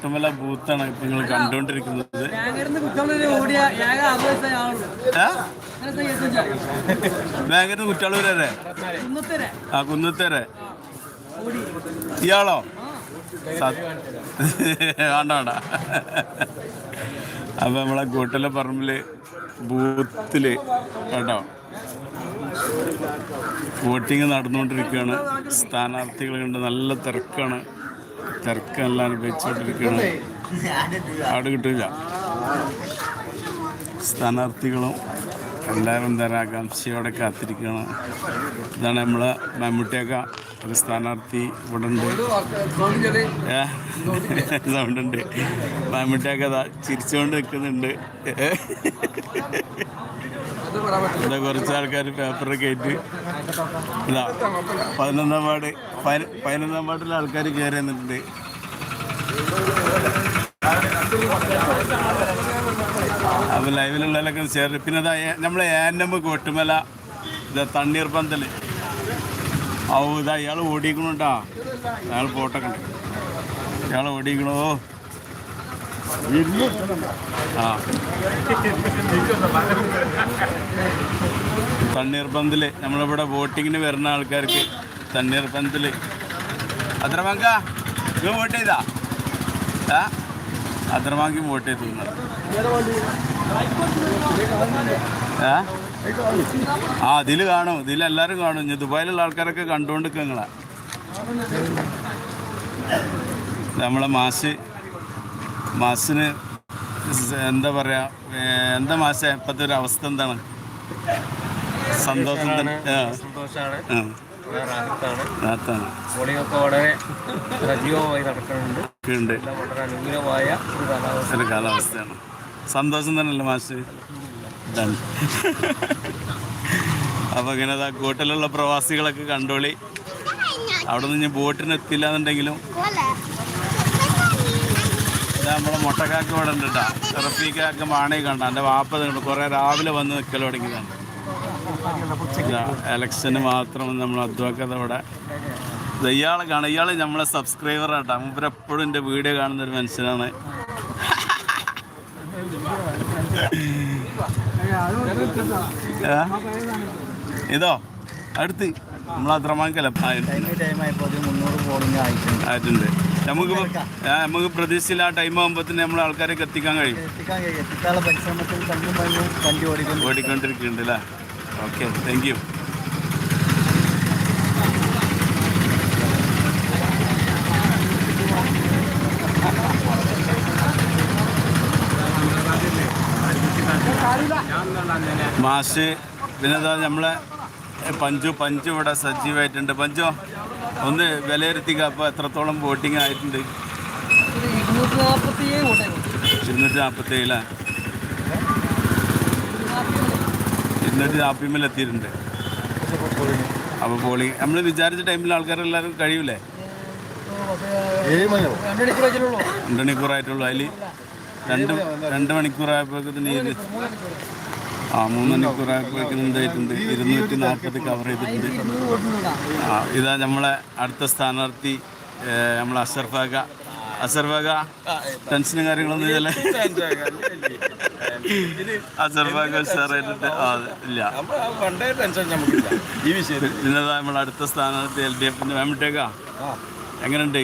കോട്ടുമല ബൂത്താണ് ഇപ്പൊ നിങ്ങൾ കണ്ടോണ്ടിരിക്കുന്നത് ബാങ്കിന് കുറ്റാളൂരേ ആ കുന്നത്തേരെ. ഇയാളോ? വേണ്ട വേണ്ട. അപ്പൊ നമ്മളെ കൂട്ടല പറമ്പിൽ ബൂത്തിൽ കേട്ടോ. വോട്ടിങ് നടന്നുകൊണ്ടിരിക്കുകയാണ്. സ്ഥാനാർത്ഥികൾ കണ്ട് നല്ല തിരക്കാണ്. തിരക്കെല്ലാം അനുഭവിച്ചുകൊണ്ടിരിക്കുകയാണ് അവിടെ കിട്ടില്ല സ്ഥാനാർത്ഥികളും എല്ലാവരും തരാകാംക്ഷയോടെ കാത്തിരിക്കുകയാണ്. ഇതാണ് നമ്മളെ മമ്മൂട്ടിയൊക്കെ ഒരു സ്ഥാനാർത്ഥി ഇവിടെ ഉണ്ട്? സൗണ്ട് ഉണ്ട് മമ്മൂട്ടിയൊക്കെ ചിരിച്ചുകൊണ്ട് നിൽക്കുന്നുണ്ട് ഇവിടെ കുറച്ച് ആൾക്കാർ പേപ്പറൊക്കെ കയറ്റി. ഇതാ പതിനൊന്നാം പതിന- പതിനൊന്നാം വാർഡിലെ ആൾക്കാർ കയറി വന്നിട്ടുണ്ട്. അപ്പോൾ ലൈവിലുള്ളതിലൊക്കെ ഷെയർ പിന്നെ അതാ നമ്മളെ ഏന്നമ്പ് കോട്ടുമല ഇതാ തണ്ണീർ പന്തൽ ഔ ഇതാ ഇയാൾ ഓടിക്കണുണ്ടാ അയാൾ ഫോട്ടോ കണ്ടു. ഇയാൾ ഓടിക്കണോ ആ. തണ്ണീർ പന്തൽ നമ്മളിവിടെ ബോട്ടിങ്ങിന് വരുന്ന ആൾക്കാർക്ക് തണ്ണീർ പന്തൽ അത്രമാങ്ക ഇത് വോട്ട് ചെയ്താ? ആ അത്രമാങ്കി വോട്ട് ചെയ്തു ഏ ആ? ഇതിൽ കാണും. ഇതിൽ എല്ലാവരും കാണും. ഇനി ദുബായിലുള്ള ആൾക്കാരൊക്കെ കണ്ടുകൊണ്ട് നമ്മളെ മാസ് മാസിന് എന്താ പറയാ എന്താ മാസ ഇപ്പോഴത്തെ ഒരു അവസ്ഥ എന്താണ്? സന്തോഷം തന്നെ ആ, സന്തോഷമാണ് റാഹത്താണ്. വളരെ സജീവമായി നടക്കുന്നുണ്ട്. വളരെ അനുകൂലമായ ഒരു കാലാവസ്ഥ. ഒരു കാലാവസ്ഥയാണ്. സന്തോഷം തന്നെയല്ലേ മാഷ്? ഇതാണ്. അപ്പോൾ ഇങ്ങനെ കൂട്ടലുള്ള പ്രവാസികളൊക്കെ കണ്ടോളി. അവിടെ നിന്ന് ബോട്ടിന് എത്തില്ല എന്നുണ്ടെങ്കിലും ഇതാ നമ്മുടെ മുട്ടക്കാക്ക് ഇവിടെ ഉണ്ട് കേട്ടോ. റഫീക്കാക്ക് മാണി കണ്ട? എന്റെ വാപ്പ കണ്ടു. കുറേ രാവിലെ വന്ന് നിൽക്കൽ തുടങ്ങിയതാണ്. എലക്ഷന് ഇലക്ഷന് മാത്രം നമ്മൾ അധ്വാക്കത ഇവിടെ ഇയാളെ കാണാം. ഇയാൾ നമ്മളെ സബ്സ്ക്രൈബർ ആട്ടാ. മുമ്പ് എപ്പോഴും എന്റെ വീഡിയോ കാണുന്ന ഒരു മനുഷ്യനാണ്? ഇതോ? അടുത്ത്. നമ്മൾ ആയിട്ടുണ്ട്. ആയിട്ടുണ്ട്. നമുക്ക് നമുക്ക് പ്രതീക്ഷയില്ല ആ ടൈം ആകുമ്പോഴത്തേന് നമ്മൾ ആൾക്കാരൊക്കെ എത്തിക്കാൻ കഴിയും. എത്തിക്കാനുള്ള പരിശ്രമത്തിൽ വണ്ടി ഓടിക്കൊണ്ടിരിക്കുന്നുണ്ട് അല്ലേ? ഓക്കെ താങ്ക് യു മാസ് പിന്നെ നമ്മളെ പഞ്ചു പഞ്ചു ഇവിടെ സജീവമായിട്ടുണ്ട് പഞ്ചു ഒന്ന് വിലയിരുത്തിക്ക. അപ്പോൾ എത്രത്തോളം വോട്ടിംഗ് ആയിട്ടുണ്ട്? ഇരുന്നൂറ്റി നാൽപ്പത്തി ഏഴിലാണ് ഇരുന്നൂറ്റി നാൽപ്പതിമേൽ എത്തിയിട്ടുണ്ട് അപ്പോൾ പോളിംഗ് നമ്മൾ വിചാരിച്ച ടൈമിൽ ആൾക്കാരെല്ലാവരും കഴിയൂലേ? രണ്ട് മണിക്കൂറായിട്ടുള്ളൂ. അതിൽ രണ്ട് രണ്ട് മണിക്കൂറായപ്പോഴത്തേന് ആ മൂന്ന് മണിക്കൂറായപ്പോഴേക്കും എന്തായിട്ടുണ്ട്? ഇരുന്നൂറ്റി നാൽപ്പത് കവർ ചെയ്തിട്ടുണ്ട്. ആ ഇതാ നമ്മളെ അടുത്ത സ്ഥാനാർത്ഥി നമ്മളെ അഷർഫാഗ അസർഫാഗ ടെൻഷനും കാര്യങ്ങളൊന്നും ഇല്ലല്ലേ? അസർഫാഗ ഉഷാറായിട്ടുണ്ട്. ആ ഇല്ല. ഇന്നതാ നമ്മളെ അടുത്ത സ്ഥാനാർത്ഥി എൽ ഡി എഫിന്റെ വേമിട്ടേക്കാ എങ്ങനെയുണ്ട്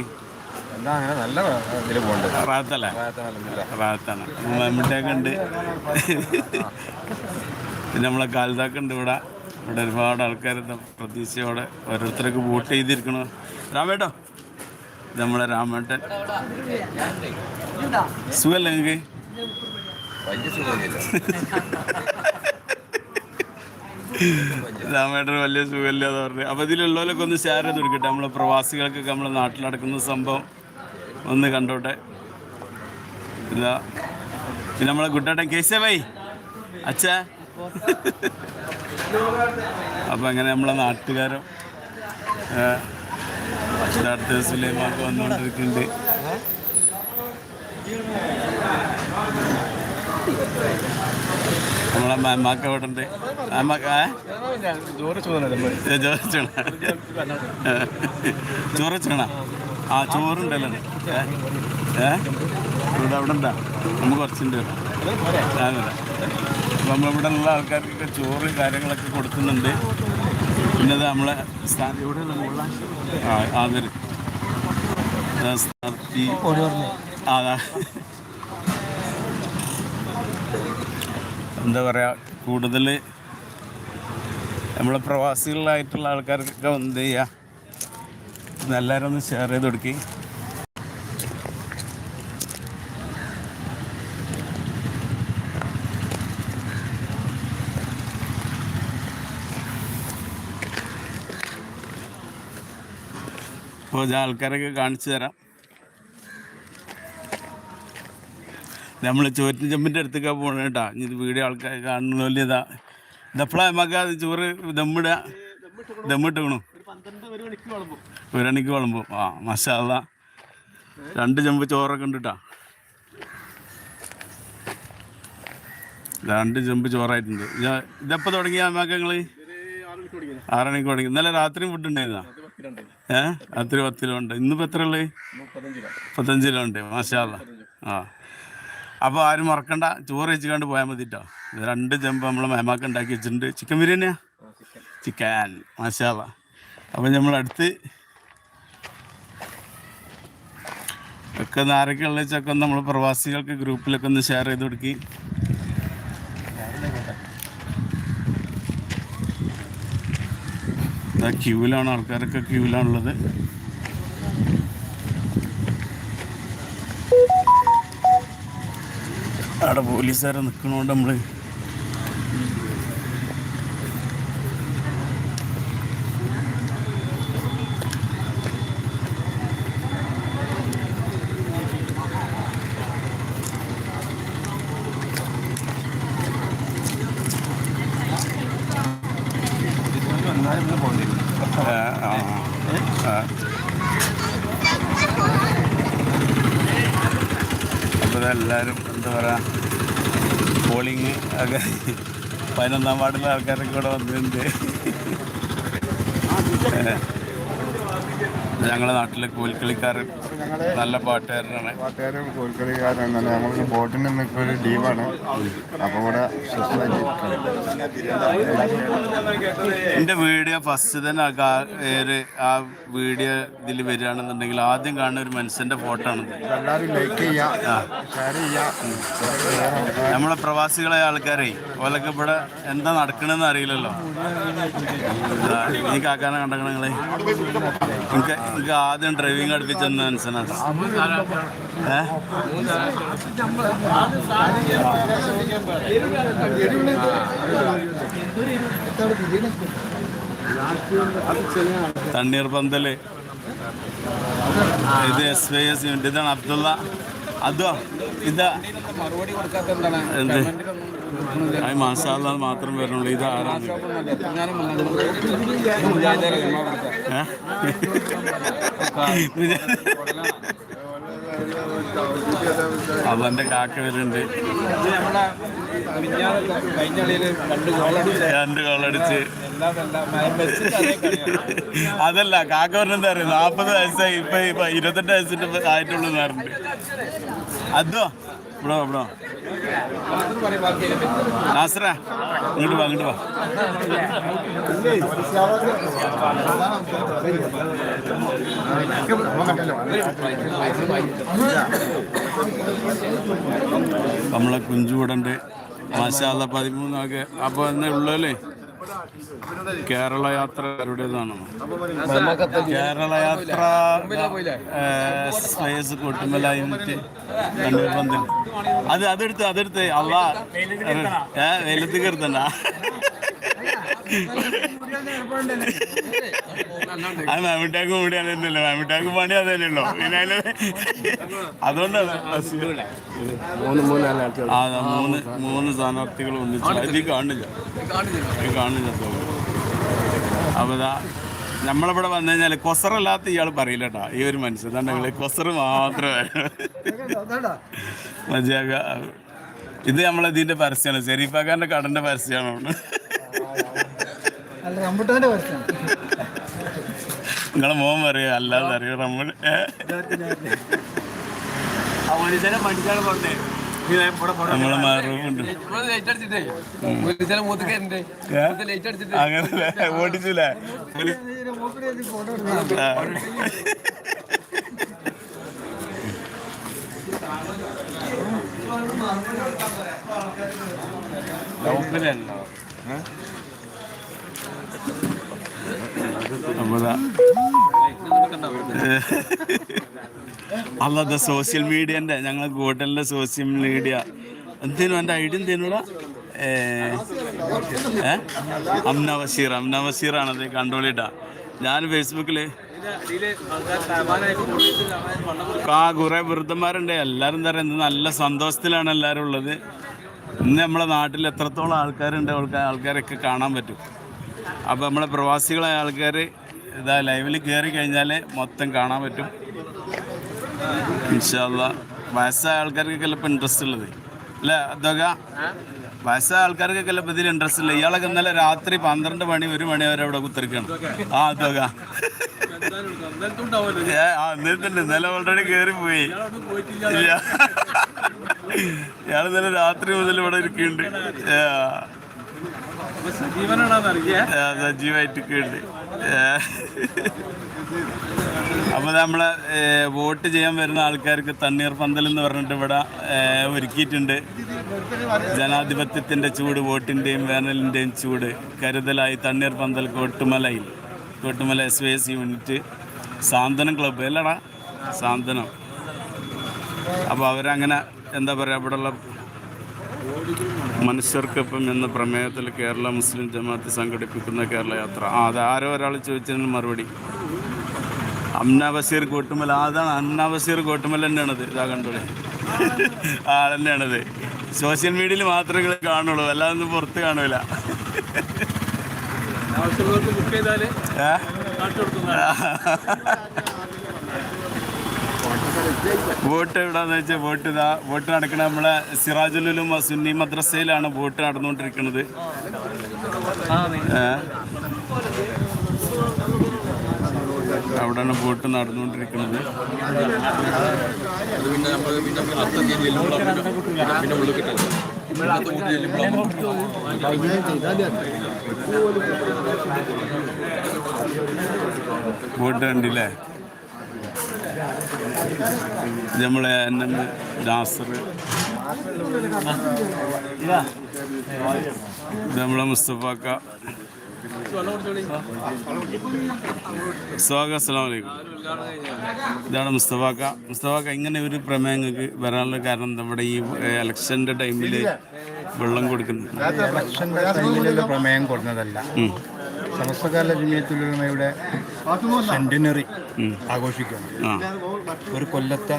നല്ല ഇതിൽ പോകണ്ട് റാത്തല്ലേ റാത്താണ്. ഉണ്ട് പിന്നെ നമ്മളെ കാൽതാക്കുണ്ട് ഇവിടെ. ഇവിടെ ഒരുപാട് ആൾക്കാർ പ്രതീക്ഷയോടെ ഓരോരുത്തർക്ക് വോട്ട് ചെയ്തിരിക്കണു. രാമേട്ടോ നമ്മളെ രാമേട്ടൻ. സുഖല്ലേ നിങ്ങൾക്ക് സുഖമില്ല രാമേട്ടന് വലിയ സുഖമില്ലാന്ന് പറഞ്ഞു. അപ്പോൾ ഇതിലുള്ളവരൊക്കെ ഒന്ന് ഷെയർ ചെയ്ത് കൊടുക്കട്ടെ. നമ്മളെ പ്രവാസികൾക്കൊക്കെ നമ്മളെ നാട്ടിൽ നടക്കുന്ന സംഭവം ഒന്ന് കണ്ടോട്ടെ. ഇതാ. പിന്നെ നമ്മളെ കുട്ടേട്ടൻ കേസേ വൈ അച്ഛാ. അപ്പോൾ അങ്ങനെ നമ്മളെ നാട്ടുകാരും സുലൈമാക്ക് വന്നുകൊണ്ടിരിക്കുന്നുണ്ട് നമ്മളെ മാമാക്ക അവിടെ ഉണ്ട് ചോറച്ചണ ചോറച്ചണ ആ ചോറുണ്ടല്ലോ. ഇവിടെ അവിടെ ഉണ്ടാ നമുക്ക് കുറച്ചുണ്ട്. നമ്മളിവിടെ ഉള്ള ആൾക്കാർക്ക് ചോറ് കാര്യങ്ങളൊക്കെ കൊടുക്കുന്നുണ്ട്. പിന്നെ നമ്മളെ. എന്താ പറയുക കൂടുതൽ നമ്മളെ പ്രവാസികളായിട്ടുള്ള ആൾക്കാർക്കൊക്കെ എന്ത് ചെയ്യുക എല്ലാവരും ഒന്ന് ഷെയർ ചെയ്ത് കൊടുക്കി. അപ്പോൾ ഇത് ആൾക്കാരൊക്കെ കാണിച്ചു തരാം. നമ്മൾ ചോറ്റിന് ചെമ്പിന്റെ അടുത്തേക്കാണ് പോകണം കേട്ടോ. ഇനി വീഡിയോ ആൾക്കാർ കാണുന്നില്ല ഇതാ. ഇതപ്പളാ നമുക്ക് അത് ചോറ് ദമ്മിട? ദമ്മിട്ടണു ഒരു മണിക്ക് വിളമ്പും. ആ മസാല രണ്ട് ചെമ്പ് ചോറൊക്കെ ഉണ്ട് കേട്ടോ. രണ്ട് ചെമ്പ് ചോറായിട്ടുണ്ട്. ഇതെപ്പോൾ തുടങ്ങിയ നമുക്ക് നിങ്ങൾ ആറ് മണിക്ക് തുടങ്ങി. ഇന്നലെ രാത്രിയും ഫുഡ് ഉണ്ടായിരുന്നാ? ഏ? രാത്രി പത്തിലുണ്ട്. ഇന്നിപ്പോൾ എത്ര ഉള്ളത് മുപ്പത്തഞ്ച് കിലോ ഉണ്ട് മാഷാല്ല ആ. അപ്പോൾ ആരും മറക്കണ്ട. ചോറ് വെച്ചുകൊണ്ട് പോയാൽ മതി കേട്ടോ രണ്ട് ചെമ്പ് നമ്മൾ മേമാക്ക് ഉണ്ടാക്കി വെച്ചിട്ടുണ്ട്. ചിക്കൻ ബിരിയാണിയാ ചിക്കൻ. മാഷാല്ല അപ്പോൾ നമ്മൾ അടുത്ത് ഒക്കെ ആരൊക്കെ ഉള്ള വെച്ചൊക്കെ നമ്മൾ പ്രവാസികൾക്ക് ഗ്രൂപ്പിലൊക്കെ ഒന്ന് ഷെയർ ചെയ്ത് കൊടുക്കി. ഇതാ ക്യൂവിലാണ് ആൾക്കാരൊക്കെ ക്യൂവിലാണുള്ളത് അവിടെ പോലീസുകാരെ നിൽക്കണോണ്ട് നമ്മൾ ആ, പോകുന്നില്ല. അപ്പോൾ എല്ലാവരും എന്താ പറയുക പോളിങ് ഒക്കെ പതിനൊന്നാം വാർഡിലെ ആൾക്കാരൊക്കെ ഇവിടെ വന്നിട്ടുണ്ട്. ഞങ്ങളുടെ നാട്ടിലെ കോൽക്കളിക്കാരൻ നല്ല പാട്ടുകാരനാണ്. പാട്ടുകാരും കോൽക്കളിക്കാരും തന്നെ. നമുക്ക് ബോട്ടിൽ നിന്നൊക്കെ ഒരു ലീവാണ് അപ്പോൾ ഇവിടെ എന്റെ വീഡിയോ ഫസ്റ്റ് തന്നെ ആ വീഡിയോ ഇതിൽ വരികയാണെന്നുണ്ടെങ്കിൽ ആദ്യം കാണുന്ന ഒരു മനുഷ്യന്റെ ഫോട്ടോ ആണ് എല്ലാവരും ലൈക്ക് ചെയ്യുക നമ്മളെ പ്രവാസികളെ ആൾക്കാരെ ഓലൊക്കെ ഇവിടെ എന്താ നടക്കണെന്ന് അറിയില്ലല്ലോ. എനിക്ക് ആക്കാനാണ് കണ്ടെങ്കിൽ നിങ്ങളെ എനിക്ക് എനിക്ക് ആദ്യം ഡ്രൈവിംഗ് അടുപ്പിച്ചെന്ന് മനസ്സിലാണ് ഏ തണ്ണീർ പന്തൽ ഇത് എസ് വൈ എസ് യൂണിറ്റ് ഇതാണ് അബ്ദുള്ള അതോ ഇതാ എന്ത്? മാസാല മാത്രം വരണുള്ളൂ ഇത് ആരാണ് ഏ? അവന്റെ കാക്ക വരുന്നുണ്ട്. രണ്ട് കോളടിച്ച് അതല്ല കാക്ക പറഞ്ഞെന്താ പറയുക നാപ്പത് വയസ്സായി. ഇപ്പൊ ഇപ്പൊ ഇരുപത്തെട്ട് വയസ്സിന്റെ ആയിട്ടുള്ളൂ പറഞ്ഞിട്ട്. അതോ ഇവിടെ ഇവിടെ നാസറ ഇങ്ങോട്ട് വാ ഇങ്ങോട്ട് വാ. നമ്മളെ കുഞ്ചുകൂടണ്ട് മാശാല പതിമൂന്നൊക്കെ അപ്പോൾ എന്നെ ഉള്ളല്ലേ കേരള യാത്ര ആരുടേതാണ് കേരള യാത്ര സ്പേസ് കൊട്ടുമല യൂണിറ്റ് പന്തൽ. അത് അതെടുത്ത് അതെടുത്ത് അള്ള ഏ വെയിലത്ത് കയറുത്തണ്ട. അത് മാമിട്ടാക്ക് കൂടി അതന്നെയല്ലോ മാമിട്ടാക്ക് പണി അതന്നെയല്ലോ പിന്നെ അതുകൊണ്ടാണ് മൂന്ന് ആ മൂന്ന് മൂന്ന് സ്ഥാനാർത്ഥികൾ ഒന്നിച്ച്. അതിൽ കാണില്ല. കാണില്ല അപ്പോൾ ഇതാ നമ്മളിവിടെ വന്നു കഴിഞ്ഞാൽ കൊസറല്ലാത്ത ഇയാൾ പറയില്ല കേട്ടോ. ഈ ഒരു മനുഷ്യൻ. തന്നെ കൊസറ് മാത്രമേ മജാക ഇത് നമ്മളതിന്റെ പരസ്യമാണ് ഷെരീഫാക്കാന്റെ കടന്റെ പരസ്യമാണ് അല്ല റംബുട്ടാന്റെ പരസ്യം നിങ്ങളെ മോൻ പറയുക അല്ലാതെ അറിയോ പറഞ്ഞേ നമ്മളെ അടിച്ചിട്ട് അങ്ങനെ ഓടിച്ചില്ലേ. ലൗപ്പിലല്ലോ അല്ലാതെ സോഷ്യൽ മീഡിയന്റെ ഞങ്ങൾ കൂട്ടലിന്റെ സോഷ്യൽ മീഡിയ എന്തേനും എന്റെ ഐഡിയ എന്തേനൂടാ അംന ബഷീർ അംന ബഷീറാണത് കണ്ടോളിട്ടാ. ഞാൻ ഫേസ്ബുക്കിൽ ആ കുറേ വൃദ്ധന്മാരുണ്ട്. എല്ലാവരും എന്താ പറയുക നല്ല സന്തോഷത്തിലാണ് എല്ലാവരും ഉള്ളത്. ഇന്ന് നമ്മളെ നാട്ടിൽ എത്രത്തോളം ആൾക്കാരുണ്ട് ആൾക്കാരൊക്കെ കാണാൻ പറ്റും. അപ്പോൾ നമ്മളെ പ്രവാസികളായ ആൾക്കാർ ഇതാ ലൈവിൽ കയറി കഴിഞ്ഞാൽ മൊത്തം കാണാൻ പറ്റും. ഇൻഷാല്ല വയസ്സായ ആൾക്കാർക്കൊക്കെ ചിലപ്പോൾ ഇൻട്രസ്റ്റ് ഉള്ളത്. അല്ലേ അതൊക്കെ വയസ്സായ ആൾക്കാർക്കൊക്കെ ചിലപ്പോൾ ഇതിൽ ഇൻട്രസ്റ്റ് ഇല്ല. ഇയാളൊക്കെ ഇന്നലെ രാത്രി പന്ത്രണ്ട് മണി ഒരു മണി വരെ അവിടെ കുത്തിരിക്കണം. ആ അതൊക്കെ ആ എന്നിട്ടുണ്ട് ഇന്നലെ ഓൾറെഡി കയറി പോയി. ഇയാൾ ഇന്നലെ രാത്രി മുതൽ ഇവിടെ ഇരിക്കുന്നുണ്ട്. സജീവായിട്ട് ഉണ്ട് അപ്പോൾ നമ്മളെ വോട്ട് ചെയ്യാൻ വരുന്ന ആൾക്കാർക്ക് തണ്ണീർ പന്തൽ എന്ന് പറഞ്ഞിട്ട് ഇവിടെ ഒരുക്കിയിട്ടുണ്ട്. ജനാധിപത്യത്തിന്റെ ചൂട് വോട്ടിന്റെയും വേനലിന്റെയും ചൂട് കരുതലായി തണ്ണീർ പന്തൽ കോട്ടുമലയിൽ Kottumala S Y S unit Santhwanam club അല്ലടാ സാന്ത്വനം. അപ്പോൾ അവരങ്ങനെ എന്താ പറയുക ഇവിടെയുള്ള മനുഷ്യർക്കൊപ്പം എന്ന പ്രമേയത്തിൽ കേരള മുസ്ലിം ജമാഅത്ത് സംഘടിപ്പിക്കുന്ന കേരള യാത്ര. ആ അത് ആരോ ഒരാൾ ചോദിച്ചതിന് മറുപടി. അമ്നാബസീർ ബഷീർ കോട്ടുമല അതാണ് അംന ബഷീർ കോട്ടുമല തന്നെയാണത്. ഇതാ ആ തന്നെയാണത്. സോഷ്യൽ മീഡിയയിൽ മാത്രമേ നിങ്ങൾ കാണുള്ളൂ അല്ലാതെ ഒന്നും പുറത്ത് കാണൂല. ബുക്ക്? വോട്ട് എവിടാന്ന് വെച്ചാൽ വോട്ട് ഇതാ വോട്ട് നടക്കണ നമ്മളെ സിറാജുലും സുന്നി മദ്രസയിലാണ് വോട്ട് നടന്നുകൊണ്ടിരിക്കുന്നത്? അവിടെയാണ് വോട്ട് നടന്നുകൊണ്ടിരിക്കുന്നത്. വോട്ട് നമ്മൾ നമ്മളെ എൻ എം നാസർ ഇത് നമ്മളെ മുസ്തഫാക്ക സ്വാഗതം അസ്സാം വലൈക്കും ഇതാണ് മുസ്തഫാക്ക മുസ്തഫാക്ക ഇങ്ങനെ ഒരു പ്രമേയങ്ങൾക്ക് വരാനുള്ള കാരണം നമ്മുടെ ഈ ഇലക്ഷന്റെ ടൈമിൽ വെള്ളം കൊടുക്കുന്നു ഇലക്ഷന്റെ ടൈമിലുള്ള പ്രമേയം കൊടുക്കുന്നതല്ല സമസ്തകാല ജമിയത്തുലമയുടെ സെന്റിനറി ആഘോഷിക്കുന്നു. ഒരു കൊല്ലത്തെ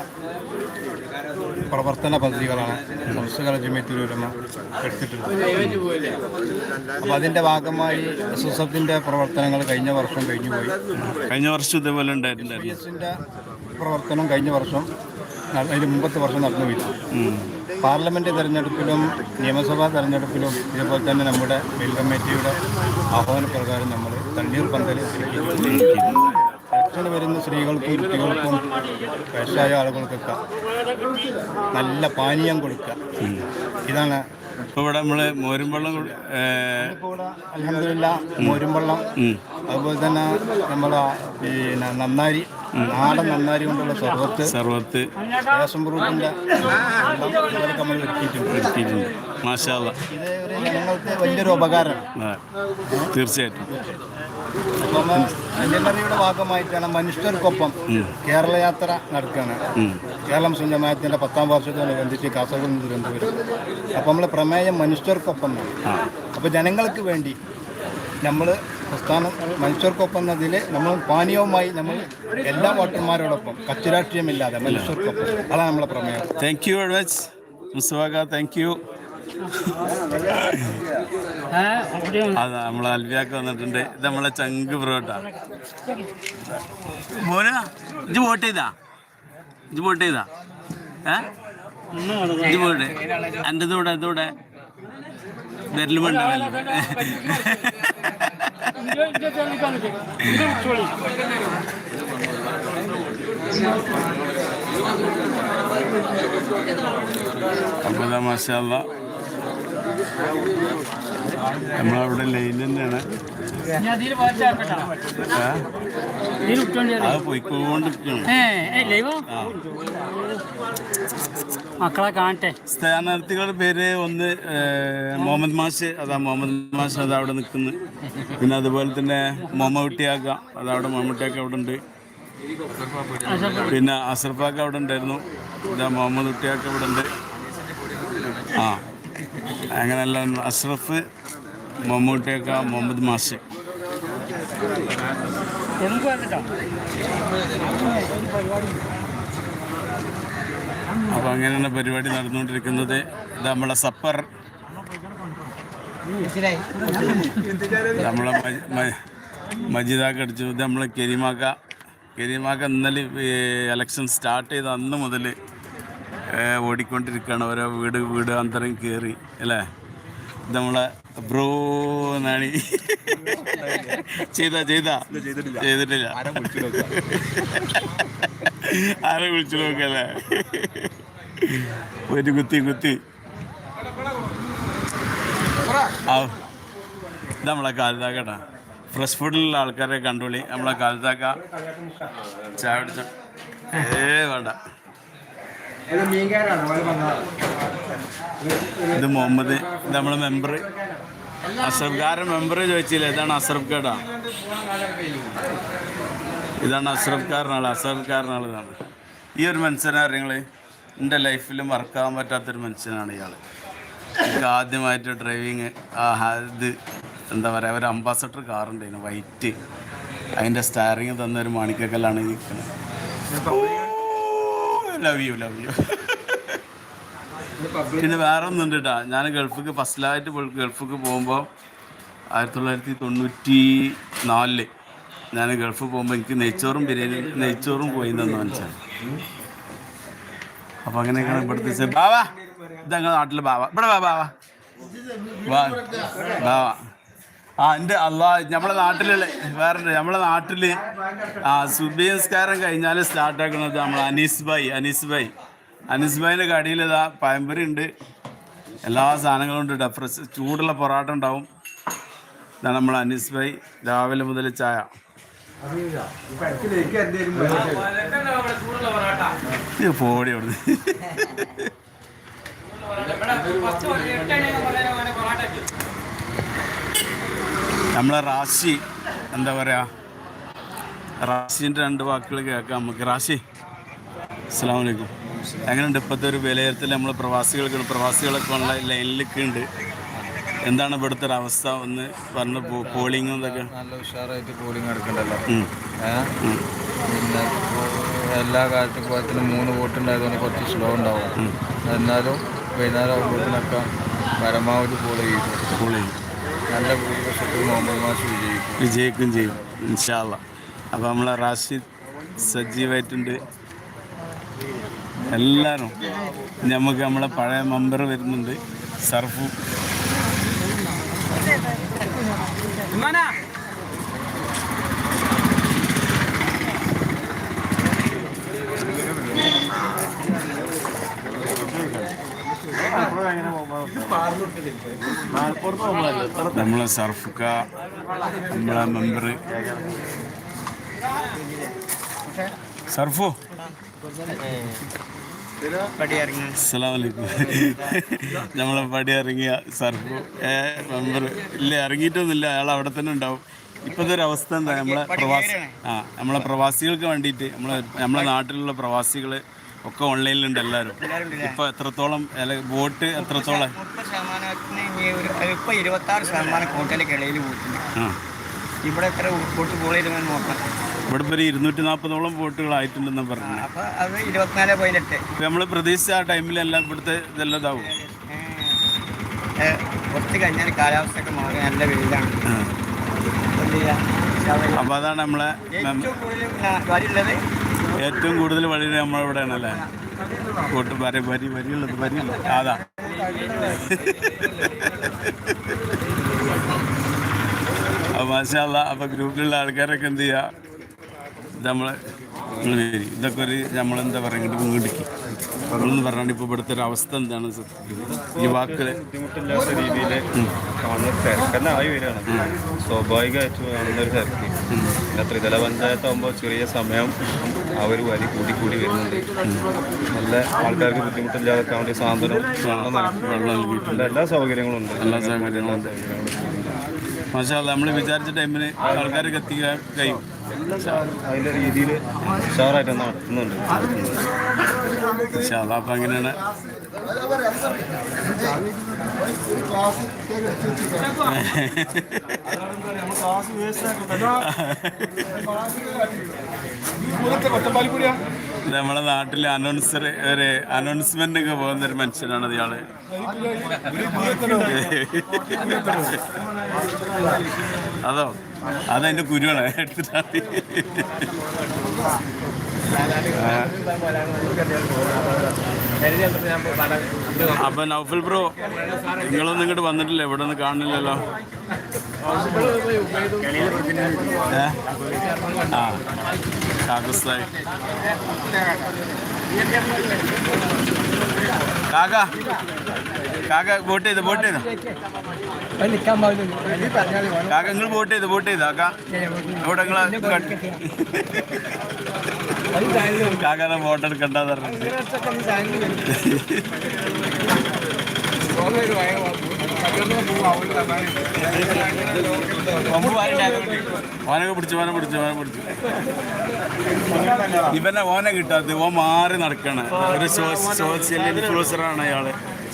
പ്രവർത്തന പദ്ധതികളാണ് സമസ്തകാല ജമിയത്തുലമ എടുത്തിട്ടുള്ളത്. അപ്പോൾ അതിന്റെ ഭാഗമായി എസ് എസ് എഫിന്റെ പ്രവർത്തനങ്ങൾ കഴിഞ്ഞ വർഷം കഴിഞ്ഞു പോയി. കഴിഞ്ഞ വർഷം ഇതേപോലെ എസിന്റെ പ്രവർത്തനം കഴിഞ്ഞ വർഷം അതിന് മുമ്പത്തെ വർഷം നടന്നു പോയി ഉം. പാർലമെന്റ് തെരഞ്ഞെടുപ്പിലും നിയമസഭാ തെരഞ്ഞെടുപ്പിലും ഇതേപോലെ തന്നെ നമ്മുടെ മെയിൽ കമ്മിറ്റിയുടെ ആഹ്വാനപ്രകാരം നമ്മൾ തണ്ണീർ പന്തൽ ഇലക്ഷന് വരുന്ന സ്ത്രീകൾക്കും കുട്ടികൾക്കും വയസ്സായ ആളുകൾക്കൊക്കെ നല്ല പാനീയം കൊടുക്കുക. ഇതാണ്. ഇപ്പൊ ഇവിടെ നമ്മൾ മോരും വെള്ളം കുടി- ഏ, ഇപ്പോൾ അലഹമില്ല മോരുംവെള്ളം. അതുപോലെ തന്നെ നമ്മളെ പിന്നെ നന്നാരി നാടൻ നന്നാരി കൊണ്ടുള്ള സർവത്ത്. സർവത്ത്. റേഷൻ ഫ്രൂട്ടിന്റെ ഇതൊക്കെ നമ്മൾ ഒരുക്കിയിട്ടുണ്ട് മാഷാല്ല ഇത് ഒരു ജനങ്ങൾക്ക് വലിയൊരു ഉപകാരമാണ്. തീർച്ചയായിട്ടും. അപ്പം ഭാഗമായിട്ടാണ് മനുഷ്യർക്കൊപ്പം കേരള യാത്ര നടക്കുകയാണ്. കേരളം സുന്ദരമായത്തിന്റെ പത്താം വർഷത്തോടനുബന്ധിച്ച് കാസർഗോഡ് തിരുവനന്തപുരം. അപ്പം നമ്മൾ പ്രമേയം മനുഷ്യർക്കൊപ്പം. അപ്പോൾ ജനങ്ങൾക്ക് വേണ്ടി നമ്മൾ പ്രസ്ഥാനം മനുഷ്യർക്കൊപ്പം എന്നതിൽ നമ്മൾ പാനീയവുമായി നമ്മൾ എല്ലാ വോട്ടർമാരോടൊപ്പം കച്ചുരാഷ്ട്രീയമില്ലാതെ മനുഷ്യർക്കൊപ്പം. അതാണ് നമ്മളെ പ്രമേയം. Thank you very much thank you അതാ നമ്മളെ അൽവിയാക്ക് വന്നിട്ടുണ്ട്. ഇത് നമ്മളെ ചങ്ക് പൊറോട്ട. മോന ഇത് വോട്ട് ചെയ്താ? ഇത് വോട്ട് ചെയ്താ? ഏ? ഇത് വോട്ട് എന്റെ ഇതൂടെ ഇതൂടെ അപ്പോൾ ഇതാ മാഷാല്ല നമ്മളവിടെ ലൈൻ തന്നെയാണ്. അത് പോയിക്കൊണ്ടിരിക്കണം മക്കളെ കാണട്ടെ. സ്ഥാനാർത്ഥികളുടെ പേര് ഒന്ന് മുഹമ്മദ് മാഷ് അതാ മുഹമ്മദ് മാഷ് അത് അവിടെ നിൽക്കുന്നു. പിന്നെ അതുപോലെ തന്നെ മൊമ്മകുട്ടിയാക്ക കുട്ടിയാക്ക അതവിടെ മുഹമ്മദ് അവിടെ ഉണ്ട്. പിന്നെ അസർഫാക്ക അവിടെ ഉണ്ടായിരുന്നു. അതാ മുഹമ്മദ് കുട്ടിയാക്ക അവിടെ ഉണ്ട്. ആ. അങ്ങനെയല്ല അഷ്റഫ് മമ്മൂട്ടിയൊക്കെ മുഹമ്മദ് വന്നിട്ടോ? അപ്പോൾ അങ്ങനെയാണ് പരിപാടി നടന്നുകൊണ്ടിരിക്കുന്നത്. ഇത് നമ്മളെ സപ്പർ. നമ്മളെ മജീദാക്ക അടിച്ചു. ഇത് നമ്മളെ കെരിമാക്ക. കെരിമാക്ക ഇന്നലെ ഇലക്ഷൻ സ്റ്റാർട്ട് ചെയ്ത അന്ന് മുതൽ ഓടിക്കൊണ്ടിരിക്കുകയാണ്. ഓരോ വീട് വീട് അന്തരം കയറി അല്ലേ? നമ്മളെ ബ്രോ എന്നാണ് ചെയ്താ ചെയ്താ. ചെയ്തിട്ടില്ല. ആരെ വിളിച്ചു നോക്കല്ലേ ഒരു കുത്തി കുത്തി. നമ്മളെ കാലത്താക്കട്ടാ ഫ്രഷ് ഫുഡിലുള്ള ആൾക്കാരെ കണ്ടുപിടി നമ്മളെ കാലത്താക്ക ചായ പിടിച്ച ഏ വേണ്ട. ഇത് മുഹമ്മദ് ഇത് നമ്മളെ മെമ്പർ അസർഫ്കാരൻ മെമ്പർ ചോദിച്ചില്ല ഇതാണ് അസർഫ് കേടാ ഇതാണ് അസർഫ്കാരനാൾ അസർഫ്കാരനാൾ ഇതാണ്. ഈ ഒരു മനുഷ്യനെ നിങ്ങൾ എന്റെ ലൈഫിൽ മറക്കാൻ പറ്റാത്തൊരു മനുഷ്യനാണ് ഇയാൾ എനിക്ക് ആദ്യമായിട്ട് ഡ്രൈവിങ് ഇത് എന്താ പറയുക ഒരു അംബാസഡർ കാറുണ്ടായിരുന്നു വൈറ്റ് അതിന്റെ സ്റ്റാറിങ് തന്ന ഒരു മാണിക്കക്കല്ലാണ് നിൽക്കുന്നത് ലവ് യു ലവ് യു പിന്നെ വേറെ ഒന്നുണ്ട് കേട്ടോ ഞാൻ ഗൾഫിക്ക് ഫസ്റ്റിലായിട്ട് ഗൾഫിക്ക് പോകുമ്പോൾ ആയിരത്തി തൊള്ളായിരത്തി തൊണ്ണൂറ്റി നാലിൽ ഞാൻ ഗൾഫ് പോകുമ്പോൾ എനിക്ക് നെയ്ച്ചോറും ബിരിയാണി നെയ്ച്ചോറും പോയി എന്ന് മനസ്സിലാണ് അപ്പൊ അങ്ങനെയൊക്കെയാണ് ഇവിടുത്തെ ബാവാ ഇതങ്ങനെ നാട്ടിലെ ബാവാ. ഇവിടെ ബാവാ. ബാവ. ആ എന്റെ അള്ളാ നമ്മളെ നാട്ടിലുള്ള വേറെ നമ്മളെ നാട്ടിൽ ആ സുബിയസ്കാരം കഴിഞ്ഞാൽ സ്റ്റാർട്ട് ആക്കുന്നത് നമ്മൾ അനീസ് ഭായ് അനീസ് ഭായ്. അനീസ് ഭായിന്റെ കടിയിൽ ഇതാ പയമ്പരി ഉണ്ട് എല്ലാ സാധനങ്ങളും ഉണ്ട് ഫ്രഷ് ചൂടുള്ള പൊറാട്ട ഉണ്ടാവും ഇതാണ് നമ്മൾ അനീസ് ഭായ് രാവിലെ മുതൽ ചായ. പോടി അവിടുന്ന്. നമ്മളെ റാശി എന്താ പറയാ റാശിന്റെ രണ്ട് വാക്കുകൾ കേൾക്കാം നമുക്ക്. റാശി അസ്സാം വലൈക്കും എങ്ങനെയുണ്ട് ഇപ്പോഴത്തെ ഒരു വിലയിരുത്തൽ നമ്മൾ പ്രവാസികൾക്ക് പ്രവാസികളൊക്കെ ഉള്ള ലൈനിലൊക്കെ ഉണ്ട്. എന്താണ് ഇവിടുത്തെ ഒരു അവസ്ഥ? ഒന്ന് പറഞ്ഞ പോളിംഗ് ഇതൊക്കെ. നല്ല ഉഷാറായിട്ട് പോളിംഗ് എടുക്കണ്ടല്ലോ. പിന്നെ എല്ലാ കാലത്തും പോലത്തിനും മൂന്ന് വോട്ട് ഉണ്ടായതുകൊണ്ട് കുറച്ച് സ്ലോ ഉണ്ടാവും. എന്നാലും വൈകുന്നേരം ആകുമ്പോഴത്തേനൊക്കെ പരമാവധി പോളി പോളിങ് നല്ല ഭൂരിപക്ഷത്തിൽ മുഹമ്മദ് മാഷ് വിജയിക്കും. വിജയിക്കും ചെയ്യും ഇൻഷാല്ല അപ്പോൾ നമ്മളെ റാഷിദ് സജീവായിട്ടുണ്ട്. എല്ലാവരും നമുക്ക് നമ്മളെ പഴയ മെമ്പർ വരുന്നുണ്ട് സർഫു. നമ്മളെ സർഫുക്ക നമ്മളെ മെമ്പർ സർഫു. അസ്സലാമലൈക്കും. നമ്മളെ പടി ഇറങ്ങിയ സർഫു ഏ മെമ്പർ ഇല്ല ഇറങ്ങിയിട്ടൊന്നുമില്ല. അയാൾ അവിടെ തന്നെ ഉണ്ടാവും. ഇപ്പോഴത്തെ ഒരു അവസ്ഥ എന്താ? നമ്മളെ പ്രവാസി ആ നമ്മളെ പ്രവാസികൾക്ക് വേണ്ടിയിട്ട് നമ്മളെ നമ്മളെ നാട്ടിലുള്ള പ്രവാസികൾ ഒക്കെ ഓൺലൈനിലുണ്ട് എല്ലാവരും ഇപ്പൊ എത്രത്തോളം വോട്ട് എത്രത്തോളം മുപ്പത് ശതമാനത്തിന് ഇനി ഒരു ഇപ്പൊ ഇരുപത്തി ആറ് ശതമാനം കോട്ടയിലേക്ക് ഇടയിൽ പോയിട്ടുണ്ട് ആ. ഇവിടെ എത്ര വോട്ട് ഇവിടെ ഒരു ഇരുന്നൂറ്റി നാൽപ്പതോളം വോട്ടുകളായിട്ടുണ്ടെന്ന് പറഞ്ഞു അപ്പൊ അത് ഇരുപത്തിനാല് പതിനെട്ട്. നമ്മൾ പ്രതീക്ഷിച്ച ആ ടൈമിലെല്ലാം ഇവിടുത്തെ ഇതെല്ലാം ഇതാവും. കുറച്ച് കഴിഞ്ഞാൽ കാലാവസ്ഥയൊക്കെ മാറി നല്ല വെയിലാണ്. അപ്പോൾ അതാണ് നമ്മളെ ഏറ്റവും കൂടുതൽ ഏറ്റവും കൂടുതൽ വഴി നമ്മളിവിടെയാണ് അല്ലേ? കൂട്ട് വരി വരി വരിയുള്ളത് വരിയുള്ളത് അതാ. അപ്പൊ മാഷാള്ള അപ്പൊ ഗ്രൂപ്പിലുള്ള ആൾക്കാരൊക്കെ എന്ത് ചെയ്യുക നമ്മൾ നമ്മൾ ഇതൊക്കെ ഒരു നമ്മളെന്താ പറയുക ഇങ്ങോട്ട് ഇങ്ങോട്ട് നമ്മളെന്ന് പറഞ്ഞാൽ ഇപ്പോൾ ഇവിടുത്തെ ഒരു അവസ്ഥ എന്താണ്? യുവാക്കളെ ബുദ്ധിമുട്ടില്ലാത്ത രീതിയിൽ സ്വാഭാവികമായിട്ടും പിന്നെ ത്രിതല പഞ്ചായത്ത് ആകുമ്പോൾ ചെറിയ സമയം ആ ഒരു വരി കൂടി കൂടി വരുന്നുണ്ട്. നല്ല ആൾക്കാർക്ക് ബുദ്ധിമുട്ടില്ലാതെ വേണ്ടി സാന്ത്വനം വെള്ളം നൽകി- വെള്ളം നൽകിയിട്ടുണ്ട്. എല്ലാ സൗകര്യങ്ങളും ഉണ്ട്. എല്ലാ സൗകര്യങ്ങളും ഉണ്ട്. നമ്മൾ വിചാരിച്ച ടൈമിന് ആൾക്കാർക്ക് എത്തിക്കാൻ കഴിയും. അതിന്റെ രീതിയിൽ ഉഷാറായിട്ട് നടത്തുന്നുണ്ട് പക്ഷേ അപ്പം അങ്ങനെയാണ്. നമ്മളെ നാട്ടിൽ അനൗൺസർ ഒരു അനൗൺസ്മെന്റ് ഒക്കെ പോകുന്ന ഒരു മനുഷ്യനാണ് ഇയാൾ. അതോ? അതതിന്റെ കുരുവാണ്. അപ്പൊ നൗഫൽ ബ്രോ നിങ്ങളൊന്നും ഇങ്ങോട്ട് വന്നിട്ടില്ല ഇവിടെ? ആ കാക്കസ്ഥായി കാക്ക കാക്ക വോട്ട് ചെയ്ത് വോട്ട് ചെയ്ത? കാക്ക നിങ്ങൾ വോട്ട് ചെയ്ത് വോട്ട് ചെയ്ത കാക്ക? അവിടെ നിങ്ങൾ കാക്കാനെ വോട്ട് പറഞ്ഞിട്ട്. ഓനൊക്കെ പിടിച്ചു ഓനെ പിടിച്ചു ഓനെ പിടിച്ചു. ഇവനെ ഓനെ കിട്ടാത്ത ഓ മാറി നടക്കണ. ഒരു സോഷ്യൽ ഇൻഫ്ലുവൻസറാണ് അയാൾ.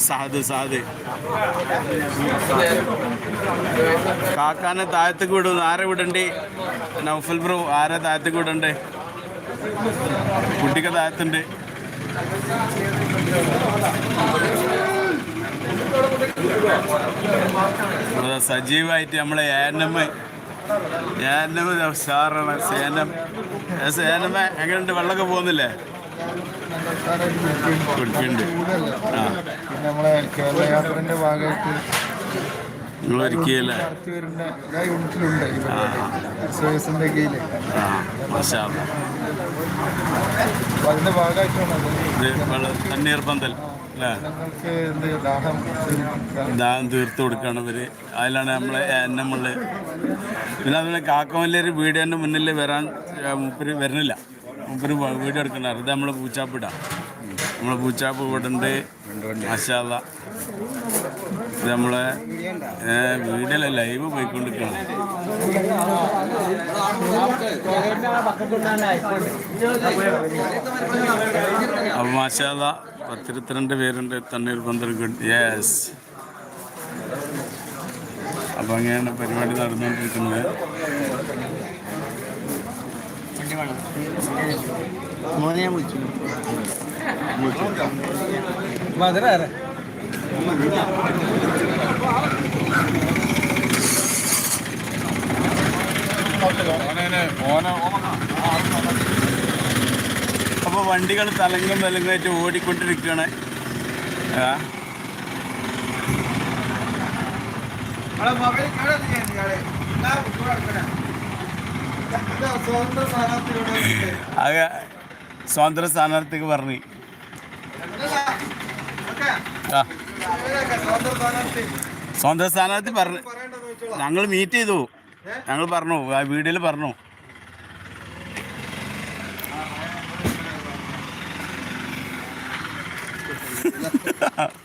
സാദ് സാധു. കാക്കാനെ താഴത്തേക്ക് വിടുന്നു. ആരെ വിടണ്ടേ? നൗഫൽ ബ്രോ ആരെ താഴത്തേക്ക് വിടണ്ടേ? കുട്ടിക്ക് താഴത്തുണ്ട്. സജീവായിട്ട് സജീവമായിട്ട് നമ്മളെ ഏനമ്മ ഏനമ്മ സാറാണ് സേനം സേനമ്മ എങ്ങനെയുണ്ട്? വെള്ളമൊക്കെ പോകുന്നില്ലേ? കുടിക്കുന്നുണ്ട് ആ. നമ്മളെ കേരള യാത്രന്റെ ഭാഗമായിട്ട് നടത്തി വരുന്ന യൂണിറ്റിലുണ്ട് സർവീസിന്റെ കീഴിൽ അതിന്റെ ഭാഗമായിട്ടാണ് ദാഹം തീർത്ത് കൊടുക്കുകയാണ് ഇവർ. അതിലാണ് നമ്മളെ എന്നുമുള്ള പിന്നെ അതുപോലെ കാക്കമല്ലൊരു തന്നെ മുന്നിൽ വരാൻ മുപ്പര് വരുന്നില്ല. മൂപ്പര് വീട് വീഡിയോ എടുക്കണ്ട. ഇത് നമ്മളെ പൂച്ചാപ്പിടാ. നമ്മളെ പൂച്ചാപ്പ് ഇവിടെ ഉണ്ട് മഷാല ഇത് നമ്മളെ വീഡിയോയിലെ ലൈവ് പോയിക്കൊണ്ടിരിക്കണം അപ്പോൾ മശാല പത്തിരുപത്തിരണ്ട് പേരുണ്ട്. തണ്ണീർ പന്തൽ ഗുഡ് യെസ് അപ്പോൾ അങ്ങനെയാണ് പരിപാടി നടന്നുകൊണ്ടിരിക്കുന്നത്. മോനെ ഞാൻ വിളിച്ചു. അപ്പോൾ വണ്ടികൾ തലങ്ങും തലങ്ങായിട്ട് ഓടിക്കൊണ്ടിരിക്കുകയാണ്. ആ. ആകെ സ്വാതന്ത്ര്യ സ്ഥാനാർത്ഥിക്ക് പറഞ്ഞു. സ്വാതന്ത്ര്യ സ്ഥാനാർത്ഥി പറഞ്ഞു. ഞങ്ങൾ മീറ്റ് ചെയ്തു. ഞങ്ങൾ പറഞ്ഞു. ആ വീഡിയോയിൽ പറഞ്ഞു.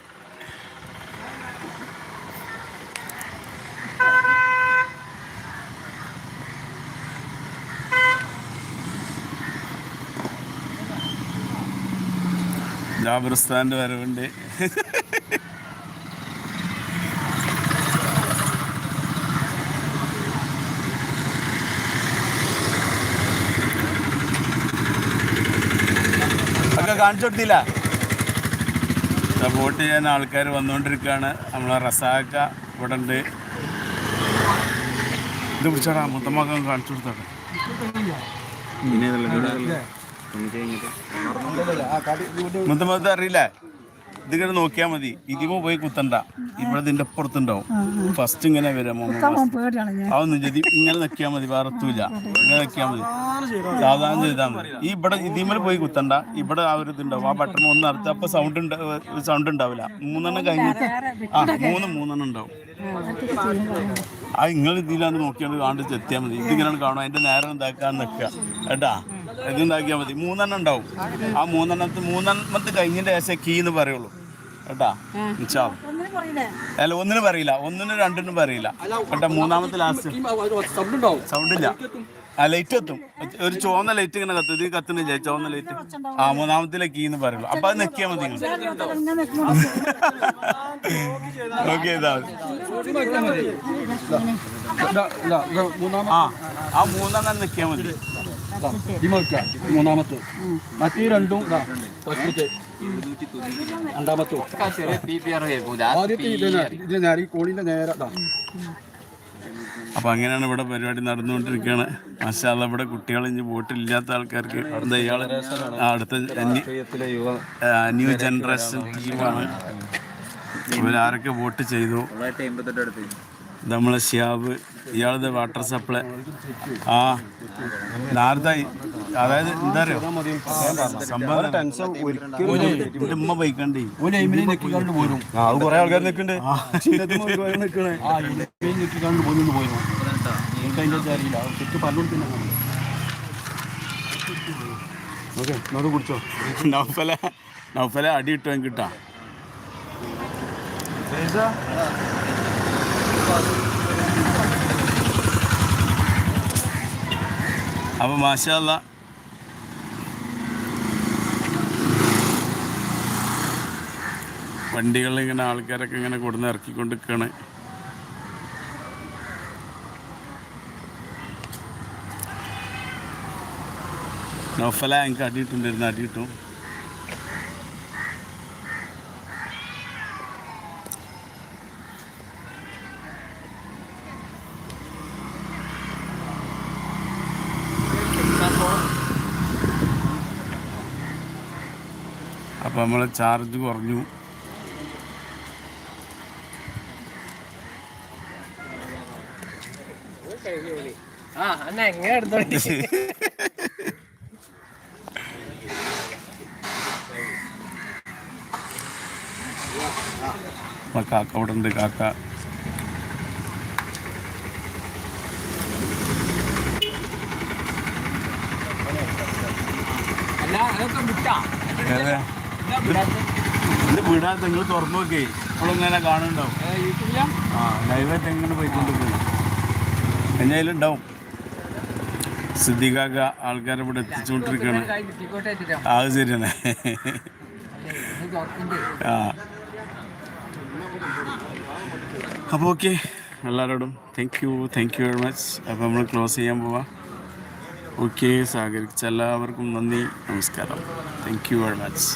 ജാബിർസ്ഥാന്റെ വരവുണ്ട്. ഒക്കെ കാണിച്ചു കൊടുത്തില്ല? സപ്പോർട്ട് ചെയ്യാൻ ആൾക്കാർ വന്നുകൊണ്ടിരിക്കുകയാണ്. നമ്മളെ റസാക്ക ഇവിടെ ഉണ്ട്. ഇത് പിടിച്ചാടാ മുത്തമ്മക്കം കാണിച്ചു കൊടുത്തോട്ടെ. മുത്തമ്മത്തെ അറിയില്ല. ഇതിങ്ങനെ നോക്കിയാ മതി. ഇതിമോ പോയി കുത്തണ്ട. ഇവിടെ ഇതിന്റെ അപ്പുറത്തുണ്ടാവും. ഫസ്റ്റ് ഇങ്ങനെ വരാം അതൊന്നും ചെയ്തി ഇങ്ങനെ നിൽക്കിയാൽ മതി വേറെ എത്തൂല ഇങ്ങനെ നിൽക്കിയാൽ മതി. സാധാരണ ചെയ്താൽ മതി. ഈ ഇവിടെ ഇതിമേൽ പോയി കുത്തണ്ട. ഇവിടെ ആ ഒരു ഇതുണ്ടാവും. ആ ബട്ടൺ ഒന്ന് അറുത്ത അപ്പൊ സൗണ്ട് സൗണ്ട് ഉണ്ടാവില്ല മൂന്നെണ്ണം കഴിഞ്ഞു ആ മൂന്ന് മൂന്നെണ്ണം ഉണ്ടാവും ആ നിങ്ങൾ ഇതിലാണ് നോക്കിയാണ്ട് കാണ്ട് എത്തിയാൽ മതി. ഇതിങ്ങനെ കാണും അതിന്റെ നേരം എന്താക്കാൻ നിൽക്കുക കേട്ടാ? ഇത് ഉണ്ടാക്കിയാൽ മതി. മൂന്നെണ്ണം ഉണ്ടാവും. ആ മൂന്നെണ്ണത്ത് മൂന്നെണ്ണത്ത് കഴിഞ്ഞിട്ട് ശേഷം കീ എന്ന് പറയുള്ളൂ. കേട്ടാ? ഇൻഷാ അല്ലാ. അല്ല ഒന്നിനും പറയില്ല. ഒന്നിനും രണ്ടിനും പറയില്ല. കേട്ടാ മൂന്നാമത്തെ ലാസ്റ്റ് സൗണ്ട് ഇല്ല. ആ ലൈറ്റ് എത്തും. ഒരു ചുവന്ന ലൈറ്റ് ഇങ്ങനെ കത്തും. ഇത് കത്തുന്നില്ല ചോന്ന ലൈറ്റ് ആ മൂന്നാമത്തെ കീ എന്ന് പറയുള്ളൂ. അപ്പൊ അത് നെക്കിയാൽ മതി ഓക്കെ ഇതാ ആ ആ മൂന്നെണ്ണം നെക്കിയാൽ മതി. മൂന്നാമത്തെ മറ്റേ രണ്ടും ഇതാ ഫസ്റ്റത്തെ രണ്ടാമത്തെ ആദ്യത്തെ ഇതിനെ ഇത് നേരെ ഈ കോണിന്റെ നേരെ ഇതാ. അപ്പൊ അങ്ങനെയാണ് ഇവിടെ പരിപാടി നടന്നുകൊണ്ടിരിക്കുകയാണ് മാഷാല്ല ഇവിടെ കുട്ടികൾ ഇനി വോട്ടില്ലാത്ത ആൾക്കാർക്ക് അടുത്ത ഇയാൾ ആ, അടുത്ത ന്യൂ- ജനറേഷൻ ടീമാണ് ഇവരാരൊക്കെ വോട്ട് ചെയ്തു? നമ്മളെ ഷിയാബ് ഇയാളുടെ വാട്ടർ സപ്ലൈ. ആ നേരത്തെ അതായത് എന്താ അറിയോ? സംഭവം എന്റെ ഉമ്മ ബൈക്കണ്ടേ പോരും. അത് കുറെ ആൾക്കാർ നിൽക്കുന്നുണ്ട് ആ കുടിച്ചോ. നൗഫല നൗഫല അടി ഇട്ടോ അപ്പൊ മാഷല്ല വണ്ടികളിൽ ഇങ്ങനെ ആൾക്കാരൊക്കെ ഇങ്ങനെ കൊടുന്ന് ഇറക്കിക്കൊണ്ട് നിൽക്കുകയാണ് നൗഫല എനിക്ക് അടിയിട്ടുണ്ടായിരുന്നു അടിയിട്ടു അപ്പോൾ നമ്മൾ ചാർജ് കുറഞ്ഞു. കാക്ക അവിടെ ഉണ്ട് കാക്ക. ഏതാ? ഇത് വിടാത്ത നിങ്ങൾ തുറന്നു നോക്കേ ഇപ്പോഴിങ്ങനെ കാണുന്നുണ്ടാവും. ആ ലൈവായിട്ട് എങ്ങനെ പോയിക്കൊണ്ടിരിക്കുന്നു. കഴിഞ്ഞാലും ഉണ്ടാവും. സിദ്ദിഖാക്ക ആൾക്കാരെ ഇവിടെ എത്തിച്ചുകൊണ്ടിരിക്കുകയാണ്. ആ, അത് ശരിയാണ്. ആ. അപ്പോൾ ഓക്കെ എല്ലാവരോടും thank you thank you very much അപ്പോൾ നമ്മൾ ക്ലോസ് ചെയ്യാൻ പോവാം. ഓക്കെ സഹകരിച്ച എല്ലാവർക്കും നന്ദി നമസ്കാരം. Thank you very much